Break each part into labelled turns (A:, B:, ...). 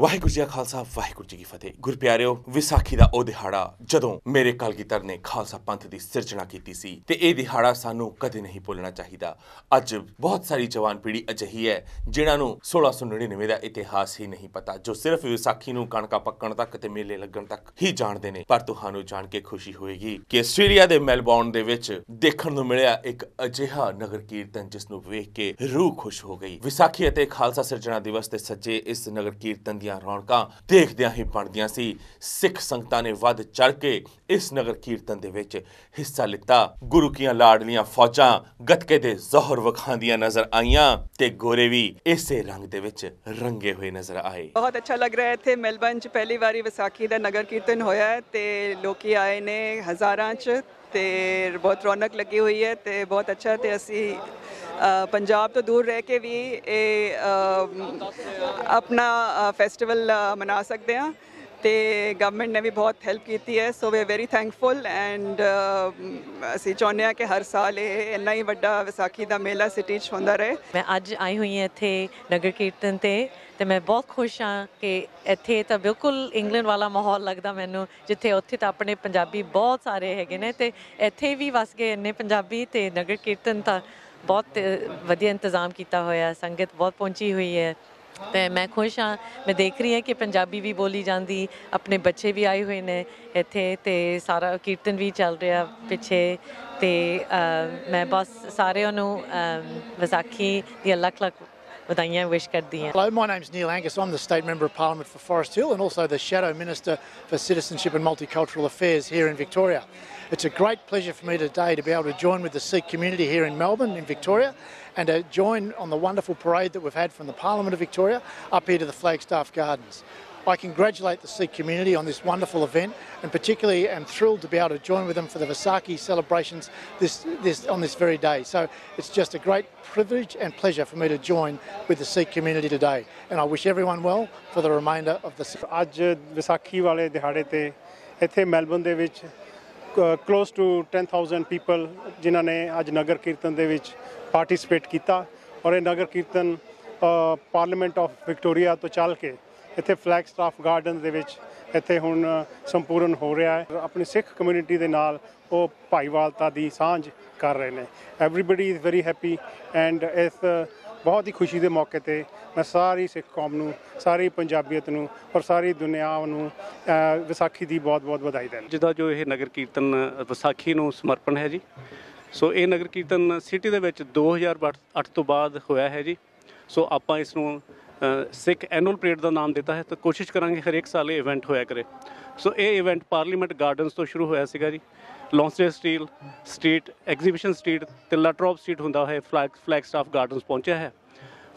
A: ਵਾਹਿਗੁਰੂ ਜੀ ਕਾ ਖਾਲਸਾ, ਵਾਹਿਗੁਰੂ ਜੀ ਕੀ ਫਤਿਹ। ਗੁਰਪਿਆਰਿਓ, ਵਿਸਾਖੀ ਦਾ ਉਹ ਦਿਹਾੜਾ ਜਦੋਂ ਮੇਰੇ ਕਲਗੀਧਰ ਨੇ ਖਾਲਸਾ ਪੰਥ ਦੀ ਸਿਰਜਣਾ ਕੀਤੀ ਸੀ, ਤੇ ਇਹ ਦਿਹਾੜਾ ਸਾਨੂੰ ਕਦੇ ਨਹੀਂ ਭੁੱਲਣਾ ਚਾਹੀਦਾ। ਅੱਜ ਬਹੁਤ ਸਾਰੀ ਜਵਾਨ ਪੀੜ੍ਹੀ ਅਜਿਹੀ ਹੈ, ਜਿਨ੍ਹਾਂ ਨੂੰ 1699 ਦਾ ਇਤਿਹਾਸ ਹੀ ਨਹੀਂ ਪਤਾ, ਜੋ ਸਿਰਫ ਵਿਸਾਖੀ ਨੂੰ ਕਣਕਾਂ ਪੱਕਣ ਤੱਕ ਤੇ ਮੇਲੇ ਲੱਗਣ ਤੱਕ ਹੀ ਜਾਣਦੇ ਨੇ। ਪਰ ਤੁਹਾਨੂੰ ਜਾਣ ਕੇ ਖੁਸ਼ੀ ਹੋਏਗੀ ਕਿ ਆਸਟ੍ਰੇਲੀਆ ਦੇ ਮੈਲਬੌਰਨ ਦੇ ਵਿੱਚ ਦੇਖਣ ਨੂੰ ਮਿਲਿਆ ਇੱਕ ਅਜਿਹਾ ਨਗਰ ਕੀਰਤਨ, ਜਿਸ ਨੂੰ ਵੇਖ ਕੇ ਰੂਹ ਖੁਸ਼ ਹੋ ਗਈ। ਵਿਸਾਖੀ ਅਤੇ ਖਾਲਸਾ ਸਿਰਜਣਾ ਦਿਵਸ ਤੇ ਸੱਜੇ ਇਸ ਨਗਰ ਕੀਰਤਨ ਦੀਆਂ ਰੌਣਕਾਂ ਦੇਖਦਿਆਂ ਹੀ ਬਣਦੀਆਂ ਸੀ। ਸਿੱਖ ਸੰਗਤਾਂ ਨੇ ਵੱਧ ਚੜ ਕੇ ਇਸ ਨਗਰ ਕੀਰਤਨ ਦੇ ਵਿੱਚ ਹਿੱਸਾ ਲਿੱਤਾ। ਗੁਰੂ ਕੀਆਂ ਲਾਡਲੀਆਂ ਫੌਜਾਂ ਗੱਤਕੇ ਦੇ ਜ਼ੋਹਰ ਵਿਖਾਉਂਦੀਆਂ ਨਜ਼ਰ ਆਈਆਂ ਤੇ ਗੋਰੇ ਵੀ ਇਸੇ ਰੰਗ ਦੇ ਵਿੱਚ ਰੰਗੇ ਹੋਏ ਨਜ਼ਰ ਆਏ।
B: ਬਹੁਤ ਅੱਛਾ ਲੱਗ ਰਿਹਾ ਹੈ। ਇੱਥੇ ਮੈਲਬਨ 'ਚ ਪਹਿਲੀ ਵਾਰੀ ਵਿਸਾਖੀ ਦਾ ਨਗਰ ਕੀਰਤਨ ਹੋਇਆ ਹੈ ਤੇ ਲੋਕੀ ਆਏ ਨੇ ਹਜ਼ਾਰਾਂ 'ਚ। ਤੇ ਬਹੁਤ ਰੌਣਕ ਲੱਗੀ ਹੋਈ ਹੈ ਤੇ ਬਹੁਤ ਅੱਛਾ ਤੇ ਅਸੀਂ ਪੰਜਾਬ ਤੋਂ ਦੂਰ ਰਹਿ ਕੇ ਵੀ ਇਹ ਆਪਣਾ ਫੈਸਟੀਵਲ ਮਨਾ ਸਕਦੇ ਹਾਂ ਤੇ ਗਵਰਨਮੈਂਟ ਨੇ ਵੀ ਬਹੁਤ ਹੈਲਪ ਕੀਤੀ ਹੈ so we are very thankful and ਅਸੀਂ ਚਾਹੁੰਦੇ ਹਾਂ ਕਿ ਹਰ ਸਾਲ ਇਹ ਇੰਨਾ ਹੀ ਵੱਡਾ ਵਿਸਾਖੀ ਦਾ ਮੇਲਾ ਸਿਟੀ 'ਚ ਹੁੰਦਾ ਰਹੇ।
C: ਮੈਂ ਅੱਜ ਆਈ ਹੋਈ ਹਾਂ ਇੱਥੇ ਨਗਰ ਕੀਰਤਨ ਤੇ ਤੇ ਮੈਂ ਬਹੁਤ ਖੁਸ਼ ਹਾਂ ਕਿ ਇੱਥੇ ਤਾਂ ਬਿਲਕੁਲ ਇੰਗਲੈਂਡ ਵਾਲਾ ਮਾਹੌਲ ਲੱਗਦਾ ਮੈਨੂੰ, ਜਿੱਥੇ ਉੱਥੇ ਤਾਂ ਆਪਣੇ ਪੰਜਾਬੀ ਬਹੁਤ ਸਾਰੇ ਹੈਗੇ ਨੇ ਤੇ ਇੱਥੇ ਵੀ ਵਸ ਗਏ ਇੰਨੇ ਪੰਜਾਬੀ ਤੇ ਨਗਰ ਕੀਰਤਨ ਤਾਂ ਬਹੁਤ ਵਧੀਆ ਇੰਤਜ਼ਾਮ ਕੀਤਾ ਹੋਇਆ, ਸੰਗਤ ਬਹੁਤ ਪਹੁੰਚੀ ਹੋਈ ਹੈ। ਤੇ ਮੈਂ ਖੁਸ਼ ਹਾਂ, ਮੈਂ ਦੇਖ ਰਹੀ ਹਾਂ ਕਿ ਪੰਜਾਬੀ ਵੀ ਬੋਲੀ ਜਾਂਦੀ, ਆਪਣੇ ਬੱਚੇ ਵੀ ਆਏ ਹੋਏ ਨੇ ਇੱਥੇ ਤੇ ਸਾਰਾ ਕੀਰਤਨ ਵੀ ਚੱਲ ਰਿਹਾ ਪਿੱਛੇ ਤੇ ਮੈਂ ਬਸ ਸਾਰਿਆਂ ਨੂੰ ਵਿਸਾਖੀ ਦੀ ਲੱਖ ਲੱਖ ਵਧਾਈਆਂ ਵਿਸ਼ ਕਰਦੀ ਹਾਂ
D: Hello, my name's Neil Angus. I'm the State Member of Parliament for Forest Hill and also the Shadow Minister for Citizenship and Multicultural Affairs here in Victoria. It's a great pleasure for me today to be able to join with the Sikh community here in Melbourne, in Victoria, and to join on the wonderful parade that we've had from the Parliament of Victoria up here to the Flagstaff Gardens. I congratulate the Sikh community on this wonderful event and particularly am thrilled to be able to join with them for the Vaisakhi celebrations this, this, on this very day. So it's just a great privilege and pleasure for me to join with the Sikh community today. And I wish everyone well for the remainder of the
E: ਅੱਜ ਵਿਸਾਖੀ ਵਾਲੇ ਦਿਹਾੜੇ ਤੇ ਇੱਥੇ Melbourne ਦੇ ਵਿੱਚ close to 10000 people ਜਿਨ੍ਹਾਂ ਨੇ ਅੱਜ ਨਗਰ ਕੀਰਤਨ ਦੇ ਵਿੱਚ ਪਾਰਟਿਸਿਪੇਟ ਕੀਤਾ ਔਰ ਇਹ nagar kirtan parliament of Victoria ਤੋਂ ਚੱਲ ਕੇ ਇੱਥੇ ਫਲੈਗ ਸਟਾਫ ਗਾਰਡਨ ਦੇ ਵਿੱਚ ਇੱਥੇ ਹੁਣ ਸੰਪੂਰਨ ਹੋ ਰਿਹਾ ਹੈ। ਆਪਣੀ ਸਿੱਖ ਕਮਿਊਨਿਟੀ ਦੇ ਨਾਲ ਉਹ ਭਾਈਵਾਲਤਾ ਦੀ ਸਾਂਝ ਕਰ ਰਹੇ ਨੇ। Everybody is very happy and ਇਸ ਬਹੁਤ ਹੀ ਖੁਸ਼ੀ ਦੇ ਮੌਕੇ ਤੇ ਮੈਂ ਸਾਰੀ ਸਿੱਖ ਕੌਮ ਨੂੰ, ਸਾਰੀ ਪੰਜਾਬੀਅਤ ਨੂੰ ਔਰ ਸਾਰੀ ਦੁਨੀਆ ਨੂੰ ਵਿਸਾਖੀ ਦੀ ਬਹੁਤ-ਬਹੁਤ ਵਧਾਈ ਦਿੰਦਾ
F: ਅੱਜ ਜੋ ਇਹ ਨਗਰ ਕੀਰਤਨ ਵਿਸਾਖੀ ਨੂੰ ਸਮਰਪਣ ਹੈ ਜੀ। ਸੋ ਇਹ ਨਗਰ ਕੀਰਤਨ ਸਿਟੀ ਦੇ ਵਿੱਚ 2008 ਤੋਂ ਬਾਅਦ ਹੋਇਆ ਹੈ ਜੀ। ਸੋ ਆਪਾਂ ਇਸ ਨੂੰ ਸਿੱਖ ਐਨੂਅਲ ਪਰੇਡ ਦਾ ਨਾਮ ਦਿੱਤਾ ਹੈ ਤਾਂ ਕੋਸ਼ਿਸ਼ ਕਰਾਂਗੇ ਹਰੇਕ ਸਾਲ ਇਹ ਇਵੈਂਟ ਹੋਇਆ ਕਰੇ। ਸੋ ਇਹ ਇਵੈਂਟ ਪਾਰਲੀਮੈਂਟ ਗਾਰਡਨਸ ਤੋਂ ਸ਼ੁਰੂ ਹੋਇਆ ਸੀਗਾ ਜੀ। Lonsdale street exhibition street ਤੇ ਲਾਟਰੋਪ ਸਟਰੀਟ ਹੁੰਦਾ ਹੈ ਫਲੈਗ ਫਲੈਗ ਸਟਾਫ ਗਾਰਡਨਸ ਪਹੁੰਚਿਆ ਹੈ।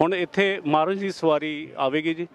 F: ਹੁਣ ਇੱਥੇ ਮਾਰਜ ਦੀ ਸਵਾਰੀ ਆਵੇਗੀ ਜੀ।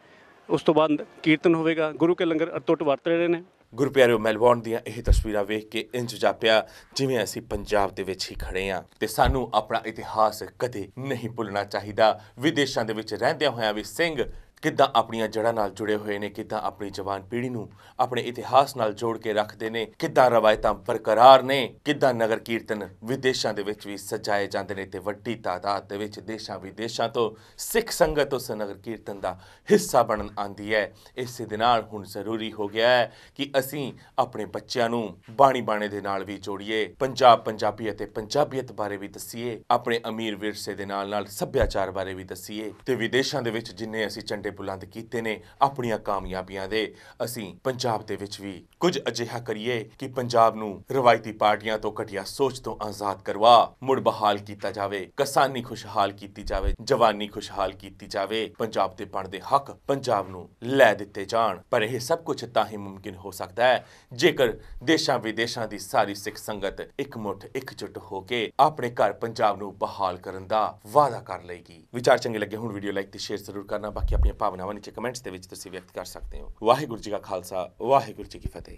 F: ਉਸ ਤੋਂ ਬਾਅਦ ਕੀਰਤਨ ਹੋਵੇਗਾ। ਗੁਰੂ ਕੇ ਲੰਗਰ ਅਟੁੱਟ ਵਰਤ ਰਹੇ ਨੇ।
A: ਗੁਰਪਿਆਰਿਓ ਮੈਲਬੌਰਨ ਦੀਆਂ ਇਹ ਤਸਵੀਰਾਂ ਵੇਖ ਕੇ ਇੰਜ ਜਾਪਿਆ, ਜਿਵੇਂ ਅਸੀਂ ਪੰਜਾਬ ਦੇ ਵਿੱਚ ਹੀ ਖੜੇ ਹਾਂ ਤੇ ਸਾਨੂੰ ਆਪਣਾ ਇਤਿਹਾਸ ਕਦੇ ਨਹੀਂ ਭੁੱਲਣਾ ਚਾਹੀਦਾ। ਵਿਦੇਸ਼ਾਂ ਦੇ ਵਿੱਚ ਰਹਿੰਦਿਆਂ ਹੋਇਆਂ ਵੀ ਸਿੰਘ ਕਿੱਦਾਂ ਆਪਣੀਆਂ ਜੜ੍ਹਾਂ ਨਾਲ ਜੁੜੇ ਹੋਏ ਨੇ, ਕਿੱਦਾਂ ਆਪਣੀ ਜਵਾਨ ਪੀੜ੍ਹੀ ਨੂੰ ਆਪਣੇ ਇਤਿਹਾਸ ਨਾਲ ਜੋੜ ਕੇ ਰੱਖਦੇ ਨੇ, ਕਿੱਦਾਂ ਰਵਾਇਤਾਂ ਬਰਕਰਾਰ ਨੇ, ਕਿੱਦਾਂ ਨਗਰ ਕੀਰਤਨ ਵਿਦੇਸ਼ਾਂ ਦੇ ਵਿੱਚ ਵੀ ਸਜਾਏ ਜਾਂਦੇ ਨੇ ਤੇ ਵੱਡੀ ਤਾਦਾਦ ਦੇ ਵਿੱਚ ਦੇਸ਼ਾਂ ਵਿਦੇਸ਼ਾਂ ਤੋਂ ਸਿੱਖ ਸੰਗਤ ਉਸ ਨਗਰ ਕੀਰਤਨ ਦਾ ਹਿੱਸਾ ਬਣਨ ਆਂਦੀ ਹੈ। ਇਸੇ ਦੇ ਨਾਲ ਹੁਣ ਜ਼ਰੂਰੀ ਹੋ ਗਿਆ ਹੈ ਕਿ ਅਸੀਂ ਆਪਣੇ ਬੱਚਿਆਂ ਨੂੰ ਬਾਣੀ ਬਾਣੇ ਦੇ ਨਾਲ ਵੀ ਜੋੜੀਏ, ਪੰਜਾਬ ਪੰਜਾਬੀ ਅਤੇ ਪੰਜਾਬੀਅਤ ਬਾਰੇ ਵੀ ਦੱਸੀਏ, ਆਪਣੇ ਅਮੀਰ ਵਿਰਸੇ ਦੇ ਨਾਲ ਨਾਲ ਸੱਭਿਆਚਾਰ ਬਾਰੇ ਵੀ ਦੱਸੀਏ ਤੇ ਵਿਦੇਸ਼ਾਂ ਦੇ ਵਿੱਚ ਜਿੰਨੇ ਅਸੀਂ ਝੰਡੇ ਬੁਲੰਦ ਕੀਤੇ ਨੇ ਆਪਣੀਆਂ ਕਾਮਯਾਬੀਆਂ ਦੇ। ਅਸੀਂ ਪੰਜਾਬ ਦੇ ਵਿੱਚ ਵੀ ਕੁਝ ਅਜਿਹਾ ਕਰੀਏ ਕਿ ਪੰਜਾਬ ਨੂੰ ਰਵਾਇਤੀ ਪਾਰਟੀਆਂ ਤੋਂ ਘਟੀਆ ਸੋਚ ਤੋਂ ਆਜ਼ਾਦ ਕਰਵਾ, ਮੁੜ ਬਹਾਲ ਕੀਤਾ ਜਾਵੇ, ਕਿਸਾਨੀ ਖੁਸ਼ਹਾਲ ਕੀਤੀ ਜਾਵੇ, ਜਵਾਨੀ ਖੁਸ਼ਹਾਲ ਕੀਤੀ ਜਾਵੇ, ਪੰਜਾਬ ਦੇ ਬਣਦੇ ਹੱਕ ਪੰਜਾਬ ਨੂੰ ਲੈ ਦਿੱਤੇ ਜਾਣ। ਪਰ ਇਹ ਸਭ ਕੁਝ ਤਾਂ ਹੀ ਮੁਮਕਿਨ ਹੋ ਸਕਦਾ ਹੈ, ਜੇਕਰ ਦੇਸ਼ਾਂ ਵਿਦੇਸ਼ਾਂ ਦੀ ਸਾਰੀ ਸਿੱਖ ਸੰਗਤ ਇਕਮੁੱਠ ਇਕਜੁੱਟ ਹੋ ਕੇ ਆਪਣੇ ਘਰ ਪੰਜਾਬ ਨੂੰ ਬਹਾਲ ਕਰਨ ਦਾ ਵਾਅਦਾ ਕਰ ਲਏਗੀ। ਵਿਚਾਰ ਚੰਗੇ ਲੱਗੇ, ਹੁਣ ਵੀਡੀਓ ਲਾਈਕ ਤੇ ਸ਼ੇਅਰ ਜ਼ਰੂਰ ਕਰਨਾ, ਬਾਕੀ ਆਪਣੀਆਂ ਭਾਵਨਾਵਾਂ ਨੀਚੇ ਕਮੈਂਟਸ ਦੇ ਵਿੱਚ ਤੁਸੀਂ ਵਿਅਕਤ ਕਰ ਸਕਦੇ ਹੋ। ਵਾਹਿਗੁਰੂ ਜੀ ਕਾ ਖਾਲਸਾ, ਵਾਹਿਗੁਰੂ ਜੀ ਕੀ ਫਤਿਹ।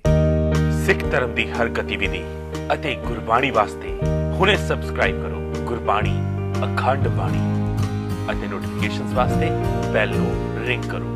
A: ਸਿੱਖ ਧਰਮ ਦੀ ਹਰ ਗਤੀਵਿਧੀ ਅਤੇ ਗੁਰਬਾਣੀ ਵਾਸਤੇ ਹੁਣੇ ਸਬਸਕ੍ਰਾਈਬ ਕਰੋ ਗੁਰਬਾਣੀ, ਅਖੰਡ ਬਾਣੀ ਅਤੇ ਨੋਟੀਫਿਕੇਸ਼ਨਸ ਵਾਸਤੇ ਬੈਲ ਨੂੰ ਰਿੰਗ ਕਰੋ।